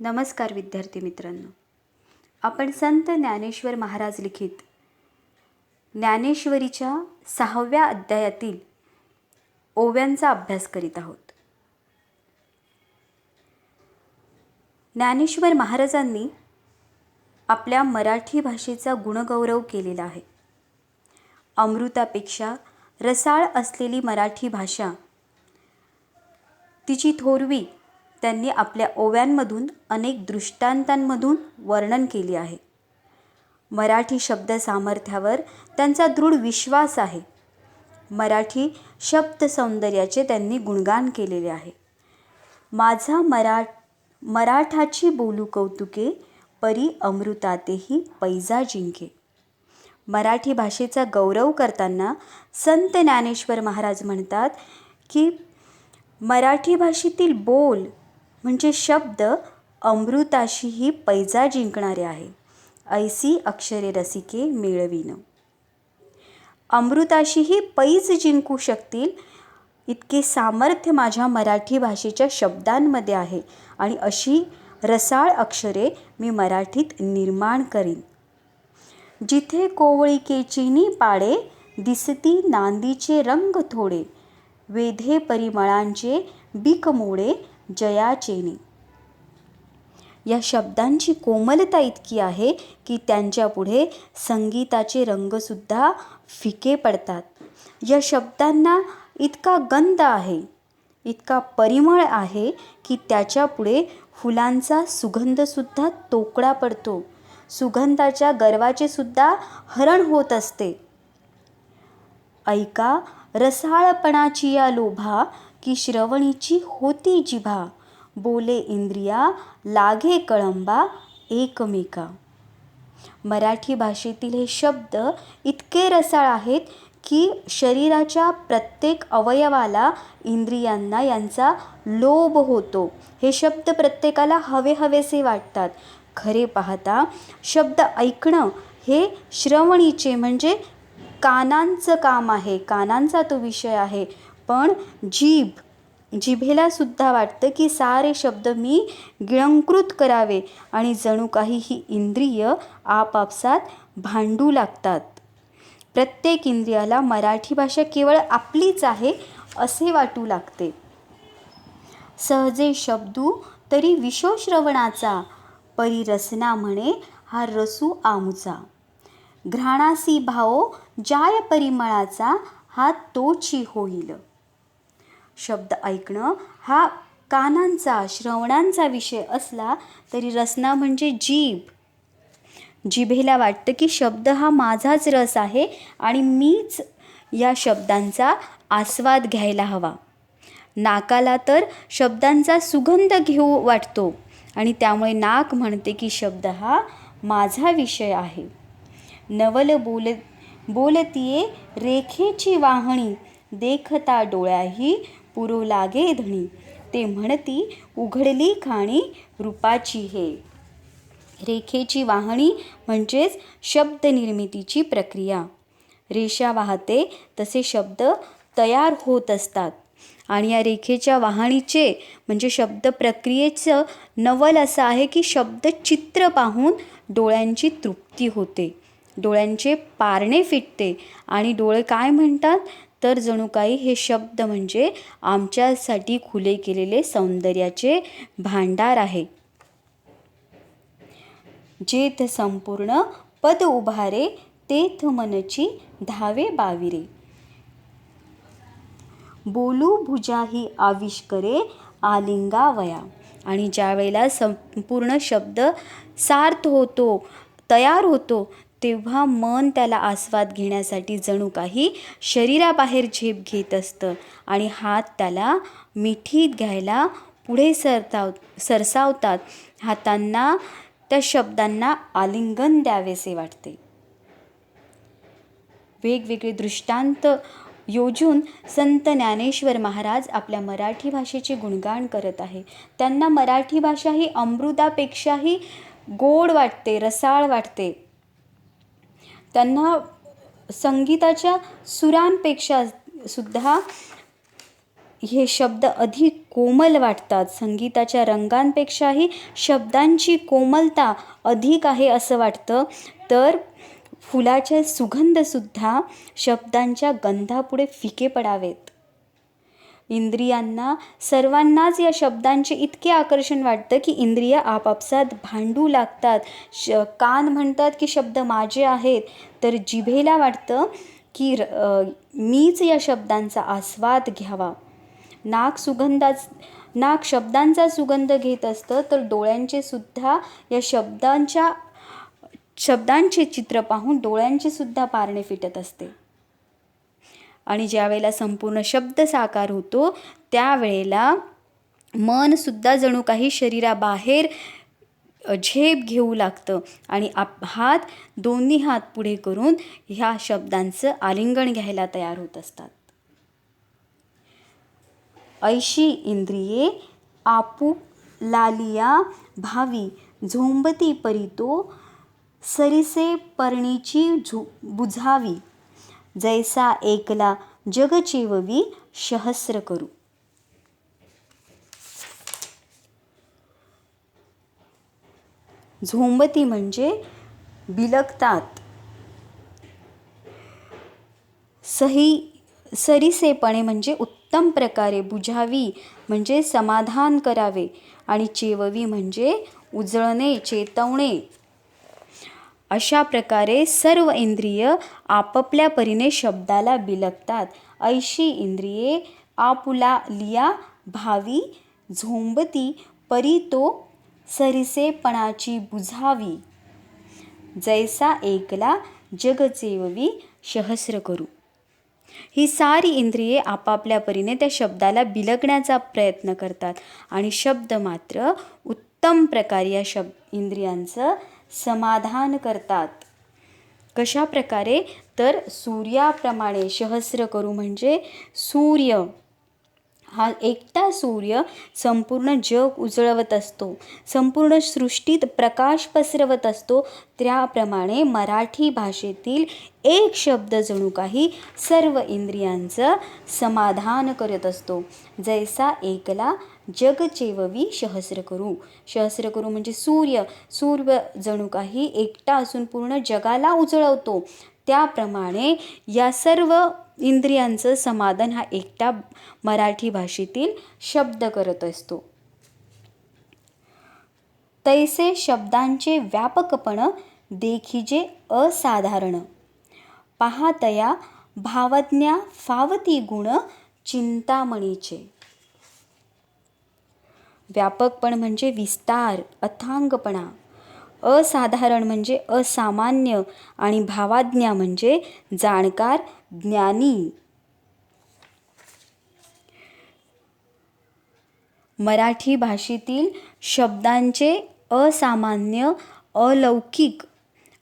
नमस्कार विद्यार्थी मित्रांनो. आपण संत ज्ञानेश्वर महाराज लिखित ज्ञानेश्वरीच्या सहाव्या अध्यायातील ओव्यांचा अभ्यास करीत आहोत. ज्ञानेश्वर महाराजांनी आपल्या मराठी भाषेचा गुणगौरव केलेला आहे. अमृतापेक्षा रसाळ असलेली मराठी भाषा तिची थोरवी त्यांनी आपल्या ओव्यांमधून अनेक दृष्टांतांमधून वर्णन केले आहे. मराठी शब्द सामर्थ्यावर त्यांचा दृढ विश्वास आहे. मराठी शब्द सौंदर्याचे त्यांनी गुणगान केलेले आहे. माझा मरा मराठाची बोलू कौतुके परी अमृतातेही पैजा जिंके. मराठी भाषेचा गौरव करताना संत ज्ञानेश्वर महाराज म्हणतात की मराठी भाषेतील बोल म्हणजे शब्द अमृताशीही पैजा जिंकणारे आहे. ऐसी अक्षरे रसिके मिळविन. अमृताशीही पैज जिंकू शकतील इतके सामर्थ्य माझ्या मराठी भाषेच्या शब्दांमध्ये आहे आणि अशी रसाळ अक्षरे मी मराठीत निर्माण करीन. जिथे कोवळिकेचिनी पाडे दिसती नांदीचे रंग थोडे. वेधे परिमळांचे बिकमोडे जयाचेने या शब्दांची कोमलता इतकी आहे की त्यांच्यापुढे संगीताचे रंगसुद्धा फिके पडतात. या शब्दांना इतका गंध आहे इतका परिमळ आहे की त्याच्यापुढे फुलांचा सुगंधसुद्धा तोकडा पडतो. सुगंधाच्या गर्वाचे सुद्धा हरण होत असते. ऐका रसाळपणाची या लोभा की श्रवणीची होती जिभा. बोले इंद्रिया लागे कळंबा एकमेका. मराठी भाषेतील हे शब्द इतके रसाळ आहेत की शरीराच्या प्रत्येक अवयवाला इंद्रियांना यांचा लोभ होतो. हे शब्द प्रत्येकाला हवे हवेसे वाटतात. खरे पाहता शब्द ऐकणं हे श्रवणीचे म्हणजे कानांचं काम आहे. कानांचा तो विषय आहे. पण जीभ जिभेला सुद्धा वाटतं की सारे शब्द मी गिळंकृत करावे आणि जणू काही ही इंद्रिय आपापसात भांडू लागतात. प्रत्येक इंद्रियाला मराठी भाषा केवळ आपलीच आहे असे वाटू लागते. सहजे शब्दू तरी विश्वश्रवणाचा परिरसना म्हणे हा रसू आमुचा. घ्राणासी भावो जाय परिमळाचा हा तोची होईल. शब्द ऐकणं हा कानांचा श्रवणांचा विषय असला तरी रसना म्हणजे जीभ. जिभेला वाटतं की शब्द हा माझाच रस आहे आणि मीच या शब्दांचा आस्वाद घ्यायला हवा. नाकाला तर शब्दांचा सुगंध घेऊ वाटतो आणि त्यामुळे नाक म्हणते की शब्द हा माझा विषय आहे. नवल बोल बोलतीये रेखेची वाहणी देखता डोळ्याही पुरो लागे धणी. ते म्हणती उघडली खाणी रूपाची हे. रेखेची वाहणी म्हणजेच शब्द निर्मितीची प्रक्रिया. रेषा वाहते तसे शब्द तयार होत असतात. आणि या रेखेच्या वाहणीचे म्हणजे शब्द प्रक्रियेचं नवल असं आहे की शब्द चित्र पाहून डोळ्यांची तृप्ती होते. डोळ्यांचे पारणे फिटते. आणि डोळे काय म्हणतात? तर जणू काही हे शब्द म्हणजे आमच्यासाठी खुले केलेले सौंदर्याचे भांडार आहे. जेथ संपूर्ण पद उभारे तेथ मनची धावे बाविरे. बोलू भुजाही आविष्करे आलिंगावया. आणि ज्या वेळेला संपूर्ण शब्द सार्थ होतो तयार होतो तेव्हा मन त्याला आस्वाद घेण्यासाठी जणू काही शरीराबाहेर झेप घेत असतं आणि हात त्याला मिठीत घ्यायला पुढे सरताव सरसावतात. हातांना त्या शब्दांना आलिंगन द्यावेसे वाटते. वेगवेगळे दृष्टांत योजून संत ज्ञानेश्वर महाराज आपल्या मराठी भाषेचे गुणगान करत आहे. त्यांना मराठी भाषा ही अमृतापेक्षाही गोड वाटते रसाळ वाटते. त्यांना संगीताच्या सुरांपेक्षा सुद्धा हे शब्द अधिक कोमल वाटतात. संगीताच्या रंगांपेक्षाही शब्दांची कोमलता अधिक आहे असं वाटतं. तर फुलाचे सुगंधसुद्धा शब्दांच्या गंधापुढे फिके पडावेत. इंद्रियांना सर्वांनाच या शब्दांचे इतके आकर्षण वाटतं की इंद्रिय आपापसात भांडू लागतात. श कान म्हणतात की शब्द माझे आहेत. तर जिभेला वाटतं की र मीच या शब्दांचा आस्वाद घ्यावा. नाक सुगंधाच नाक शब्दांचा सुगंध घेत असतं तर डोळ्यांचे सुद्धा या शब्दांच्या शब्दांचे चित्र पाहून डोळ्यांचे सुद्धा पारणे फिटत असते. आणि ज्यावेळेला संपूर्ण शब्द साकार होतो त्यावेळेला मनसुद्धा जणू काही शरीराबाहेर झेप घेऊ लागतं. आणि आप हात दोन्ही हात पुढे करून ह्या शब्दांचं आलिंगन घ्यायला तयार होत असतात. ऐशी इंद्रिये आपू लालिया भावी झोंबती परितो सरिसे परणीची झु बुझावी. जैसा एकला जगचेववी सहस्र करू. झोंबती म्हणजे बिलगतात. सही सरीसेपणे म्हणजे उत्तम प्रकारे बुझावी म्हणजे समाधान करावे आणि चेववी म्हणजे उजळणे चेतवणे. अशा प्रकारे सर्व इंद्रिय आपापल्या परीने शब्दाला बिलगतात. ऐशी इंद्रिये आपुला लिया भावी झोंबती परी तो सरिसेपणाची बुझावी. जैसा एकला जगचेववी सहस्र करू. ही सारी इंद्रिये आपापल्या परीने त्या शब्दाला बिलगण्याचा प्रयत्न करतात आणि शब्द मात्र उत्तम प्रकारे या शब्द इंद्रियांचं समाधान करतात कशा प्रकारे तर सूर्याप्रमाणे सहस्र करू म्हणजे सूर्य. हा एकटा सूर्य संपूर्ण जग उजळवत असतो. संपूर्ण सृष्टीत प्रकाश पसरवत असतो. त्याप्रमाणे मराठी भाषेतील एक शब्द जणू काही सर्व इंद्रियांचं समाधान करत असतो. जैसा एकला जग चेववी सहस्र करू. सहस्र करू म्हणजे सूर्य. सूर्य जणू काही एकटा असून पूर्ण जगाला उजळवतो. त्याप्रमाणे या सर्व इंद्रियांचं समाधान हा एकटा मराठी भाषेतील शब्द करत असतो. तैसे शब्दांचे व्यापकपण देखिजे असाधारण. पाहतया भावज्ञा फावती गुण चिंतामणीचे. व्यापकपण म्हणजे विस्तार अथांगपणा. असाधारण म्हणजे असामान्य आणि भावाज्ञा म्हणजे जाणकार ज्ञानी. मराठी भाषेतील शब्दांचे असामान्य अलौकिक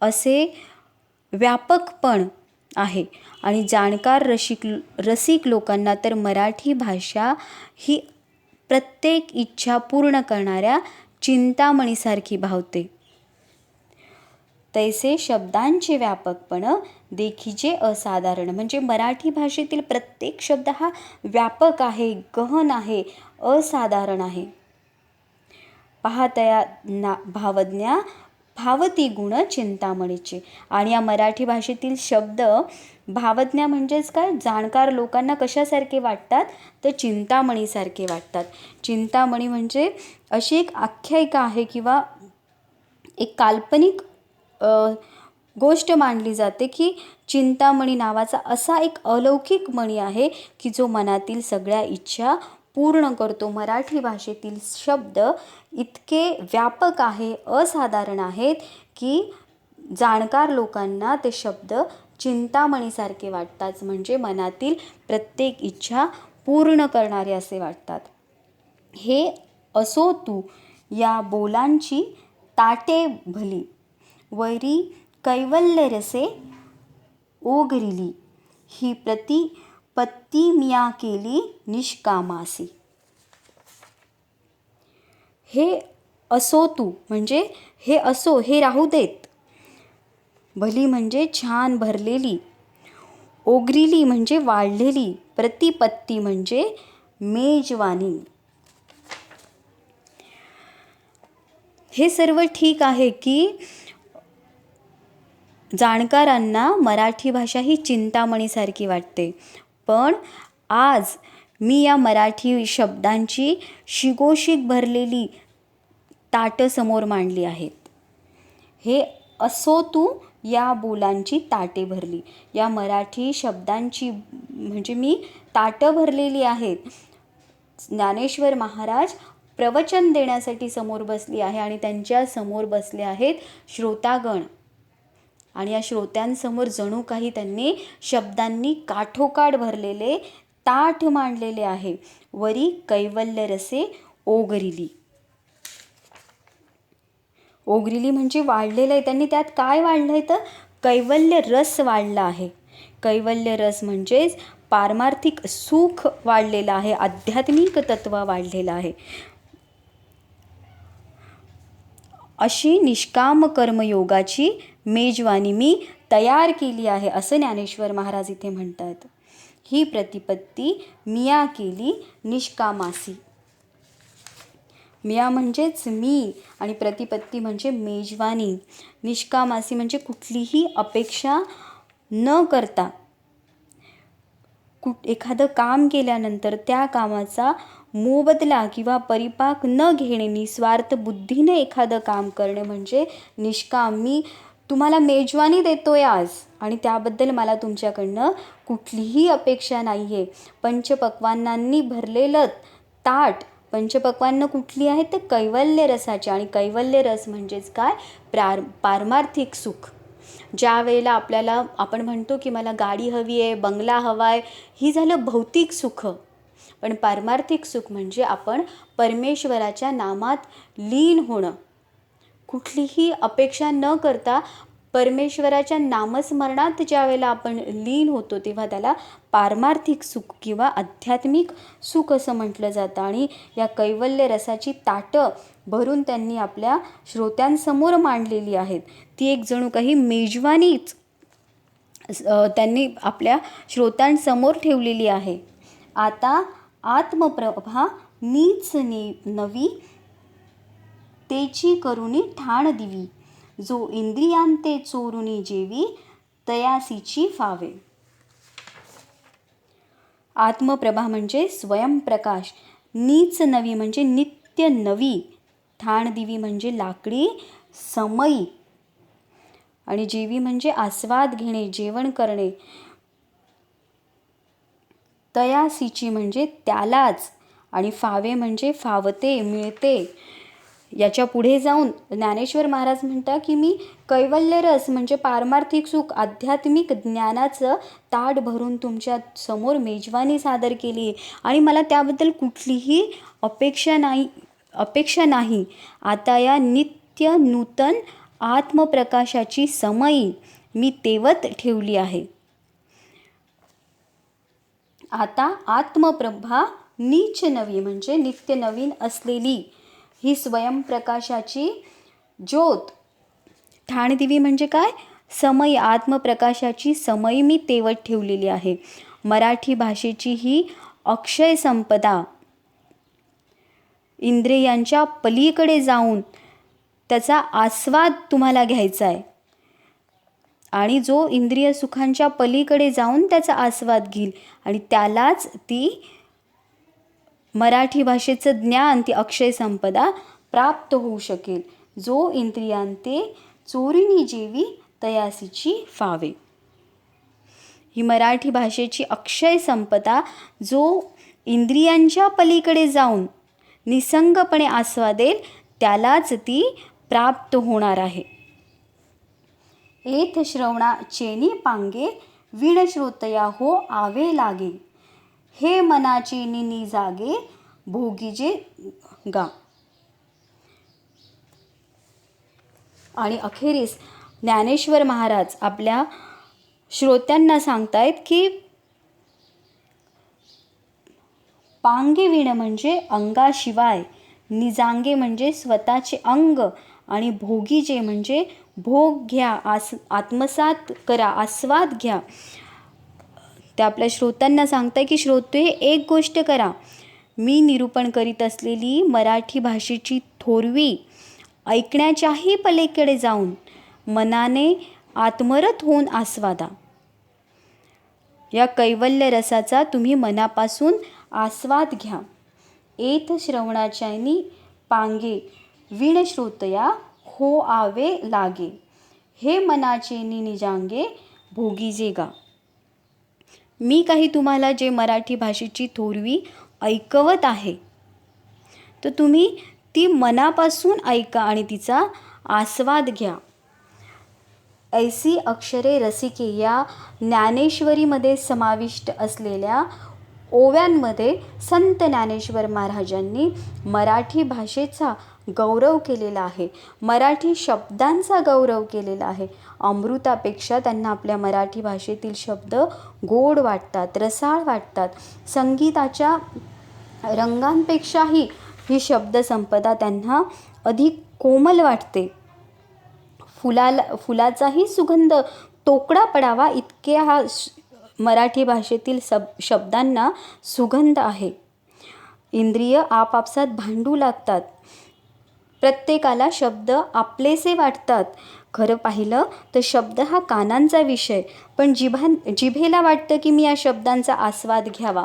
असे व्यापकपण आहे. आणि जाणकार रसिक रसिक लोकांना तर मराठी भाषा ही प्रत्येक इच्छा पूर्ण करणाऱ्या चिंतामणीसारखी भावते. तैसे शब्दांचे व्यापकपण देखीचे असाधारण. म्हणजे मराठी भाषेतील प्रत्येक शब्द हा व्यापक आहे गहन आहे असाधारण आहे. पाहतया ना भावज्ञा भावती गुण चिंतामणीचे. आणि या मराठी भाषेतील शब्द भावज्ञा म्हणजेच काय? जाणकार लोकांना कशासारखे वाटतात? तर चिंतामणीसारखे वाटतात. चिंतामणी म्हणजे अशी एक आख्यायिका आहे किंवा एक काल्पनिक गोष्ट मांडली जाते की चिंतामणी नावाचा असा एक अलौकिक मणी आहे की जो मनातील सगळ्या इच्छा पूर्ण करतो. मराठी भाषेतील शब्द इतके व्यापक आहे असाधारण आहेत की जाणकार लोकांना ते शब्द चिंतामणीसारखे वाटतात. म्हणजे मनातील प्रत्येक इच्छा पूर्ण करणारे असे वाटतात. हे असो तू या बोलांची ताटे भली वैरी कैवल्यरसे ओगरिली. ही प्रति पत्ती मिया केली निष्कामासी. हे असो तू म्हणजे हे असो हे राहू देत. भली म्हणजे छान भरलेली. ओगरिली म्हणजे वाढलेली. प्रतिपत्ती म्हणजे मेजवानी. हे सर्व ठीक आहे की जाणकारांना मराठी भाषा ही चिंतामणीसारखी वाटते. पण आज मी या मराठी शब्दांची शिगोशिग भरलेली ताटं समोर मांडली आहेत. हे असो तू या बोलांची ताटे भरली. या मराठी शब्दांची म्हणजे मी ताटं भरलेली आहेत. ज्ञानेश्वर महाराज प्रवचन देण्यासाठी समोर बसली आहे आणि त्यांच्यासमोर बसले आहेत श्रोतागण. आणि या श्रोत्यांसमोर जणू काही त्यांनी शब्दांनी काठोकाठ भरलेले ताठ मांडलेले आहे. वरी कैवल्य रसे ओगरिली ओगरिली म्हणजे वाढलेलं आहे. त्यांनी त्यात काय वाढलं आहे तर? कैवल्य रस वाढला आहे. कैवल्य रस म्हणजेच पारमार्थिक सुख वाढलेलं आहे. आध्यात्मिक तत्व वाढलेलं आहे. अशी निष्काम कर्मयोगाची मेजवानी मी तयार केली आहे असं ज्ञानेश्वर महाराज इथे म्हणतात. ही प्रतिपत्ती मिया केली निष्कामासी. मिया म्हणजेच मी आणि प्रतिपत्ती म्हणजे मेजवानी. निष्कामासी म्हणजे कुठलीही अपेक्षा न करता. कुठ एखादं काम केल्यानंतर त्या कामाचा मोबदला किंवा परिपाक न घेणे निस्वार्थ बुद्धीने एखादं काम करणे म्हणजे निष्काम मी तुम्हाला मेजवानी देतोय आज आणि त्याबद्दल मला तुमच्याकडनं कुठलीही अपेक्षा नाही आहे पंचपक्वान्नांनी भरलेलं ताट पंचपक्वान्न कुठली आहेत तर कैवल्य रसाची आणि कैवल्य रस म्हणजेच काय? प्रार पारमार्थिक सुख. ज्या वेळेला आपल्याला आपण म्हणतो की मला गाडी हवी आहे बंगला हवा आहे ही झालं भौतिक सुख. पण पारमार्थिक सुख म्हणजे आपण परमेश्वराच्या नामात लीन होणं. कुठलीही अपेक्षा न करता परमेश्वराच्या नामस्मरणात ज्यावेळेला आपण लीन होतो तेव्हा त्याला पारमार्थिक सुख किंवा आध्यात्मिक सुख असं म्हटलं जातं. आणि या कैवल्य रसाची ताटं भरून त्यांनी आपल्या श्रोत्यांसमोर मांडलेली आहेत. ती एक जणू काही मेजवानीच त्यांनी आपल्या श्रोत्यांसमोर ठेवलेली आहे. आता आत्मप्रभा नीच ने नवी तेची करुणी ठाण दिवी. जो इंद्रियांते चोरुनी जेवी तयासीची फावे. आत्मप्रभा म्हणजे स्वयंप्रकाश नीच नवी म्हणजे नित्य नवी. ठाण दिवी म्हणजे लाकडी समयी आणि जेवी म्हणजे आस्वाद घेणे जेवण करणे. तयासीची म्हणजे त्यालाच. आणि फावे म्हणजे फावते मिळते. याच्यापुढे जाऊन ज्ञानेश्वर महाराज म्हणतात की मी कैवल्य रस म्हणजे पारमार्थिक सुख आध्यात्मिक ज्ञानाचं ताट भरून तुमच्यासमोर मेजवानी सादर केली आणि मला त्याबद्दल कुठलीही अपेक्षा नाही अपेक्षा नाही. आता या नित्य नूतन आत्मप्रकाशाची समयी मी तेवत ठेवली आहे. आता आत्मप्रभा नीच नवी म्हणजे नित्य नवीन असलेली ही स्वयंप्रकाशाची ज्योत. ठाणदिवी म्हणजे काय? समयी आत्मप्रकाशाची समयी मी तेवत ठेवलेली आहे. मराठी भाषेची ही अक्षय संपदा. इंद्रियांच्या पलीकडे जाऊन त्याचा आस्वाद तुम्हाला घ्यायचा आहे. आणि जो इंद्रिय सुखांच्या पलीकडे जाऊन त्याचा आस्वाद घेईल. आणि त्यालाच ती मराठी भाषेचं ज्ञान ती अक्षय संपदा प्राप्त होऊ शकेल. जो इंद्रियांते चोरीनी जेवी तयासीची फावे. ही मराठी भाषेची अक्षय संपदा जो इंद्रियांच्या पलीकडे जाऊन निसंगपणे आस्वादेल त्यालाच ती प्राप्त होणार आहे. एथ श्रवणा चेनी पांगे विणश्रोतया हो आवे लागे. हे मनाची निनी जागे भोगीजे गा. आणि अखेरीस ज्ञानेश्वर महाराज आपल्या श्रोत्यांना सांगतायत की पांगे विण म्हणजे अंगाशिवाय निजांगे म्हणजे स्वतःचे अंग आणि भोगीजे म्हणजे भोग घ्या आस आत्मसात करा आस्वाद घ्या. ते आपल्या श्रोत्यांना सांगताय की श्रोते एक गोष्ट करा. मी निरूपण करीत असलेली मराठी भाषेची थोरवी ऐकण्याच्याही पलीकडे जाऊन मनाने आत्मरत होऊन आस्वादा. या कैवल्य रसाचा तुम्ही मनापासून आस्वाद घ्या. एथ श्रवणाच्यानी पांगे विण श्रोतया हो आवे लागे. हे मनाचे नि निजांगे भोगीजेगा गा. मी काही तुम्हाला जे मराठी भाषेची थोरवी ऐकवत आहे तर तुम्ही ती मनापासून ऐका आणि तिचा आस्वाद घ्या. ऐसी अक्षरे रसिके या ज्ञानेश्वरीमध्ये समाविष्ट असलेल्या ओव्यांमध्ये संत ज्ञानेश्वर महाराजांनी मराठी भाषेचा गौरव केलेला आहे. मराठी शब्दांचा गौरव केलेला आहे. अमृतापेक्षा त्यांना आपल्या मराठी भाषेतील शब्द गोड वाटतात रसाळ वाटतात. संगीताच्या रंगांपेक्षाही ही शब्दसंपदा त्यांना अधिक कोमल वाटते. फुलाला फुलाचाही सुगंध तोकडा पडावा इतके हा मराठी भाषेतील सब शब्दांना सुगंध आहे. इंद्रिय आपापसात भांडू लागतात. प्रत्येकाला शब्द आपलेसे वाटतात. खरं पाहिलं तर शब्द हा कानांचा विषय. पण जिभा जिभेला वाटतं की मी या शब्दांचा आस्वाद घ्यावा.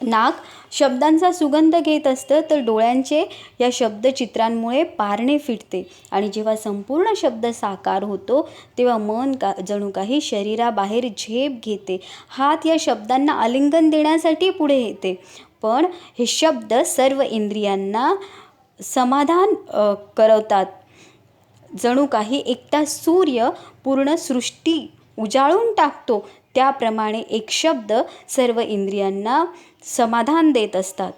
नाक शब्दांचा सुगंध घेत असतं तर डोळ्यांचे या शब्दचित्रांमुळे पारणे फिटते आणि जेव्हा संपूर्ण शब्द साकार होतो तेव्हा मन का जणू काही शरीराबाहेर झेप घेते. हात या शब्दांना आलिंगन देण्यासाठी पुढे येते. पण हे शब्द सर्व इंद्रियांना समाधान करवतात. जणू काही एकटा सूर्य पूर्ण सृष्टी उजाळून टाकतो. त्याप्रमाणे एक शब्द सर्व इंद्रियांना समाधान देत असतात.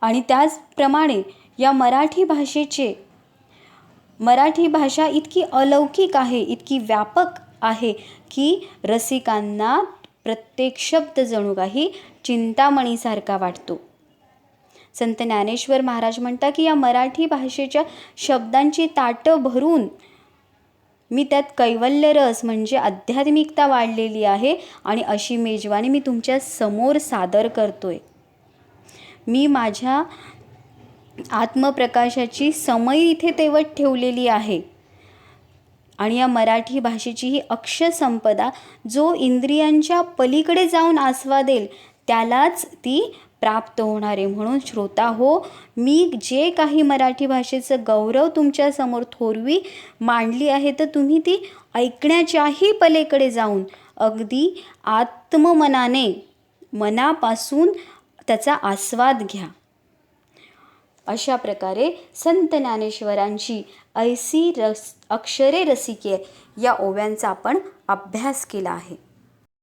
आणि त्याचप्रमाणे या मराठी भाषेचे मराठी भाषा इतकी अलौकिक आहे इतकी व्यापक आहे की रसिकांना प्रत्येक शब्द जणू काही चिंतामणीसारखा वाटतो. संत ज्ञानेश्वर महाराज म्हणतात की या मराठी भाषेच्या शब्दांची ताटं भरून मी त्यात कैवल्य रस म्हणजे आध्यात्मिकता वाढलेली आहे आणि अशी मेजवानी मी तुमच्यासमोर सादर करतोय. मी माझ्या आत्मप्रकाशाची समय इथे तेवत ठेवलेली आहे. आणि या मराठी भाषेची ही अक्षसंपदा जो इंद्रियांच्या पलीकडे जाऊन आस्वादेल त्यालाच ती प्राप्त होणार आहे. म्हणून श्रोता हो मी जे काही मराठी भाषेचं गौरव तुमच्यासमोर थोरवी मांडली आहे तर तुम्ही ती ऐकण्याच्याही पलीकडे जाऊन अगदी आत्ममनाने मनापासून त्याचा आस्वाद घ्या. अशा प्रकारे संत ज्ञानेश्वरांची ऐसी रस अक्षरे रसिके या ओव्यांचा आपण अभ्यास केला आहे.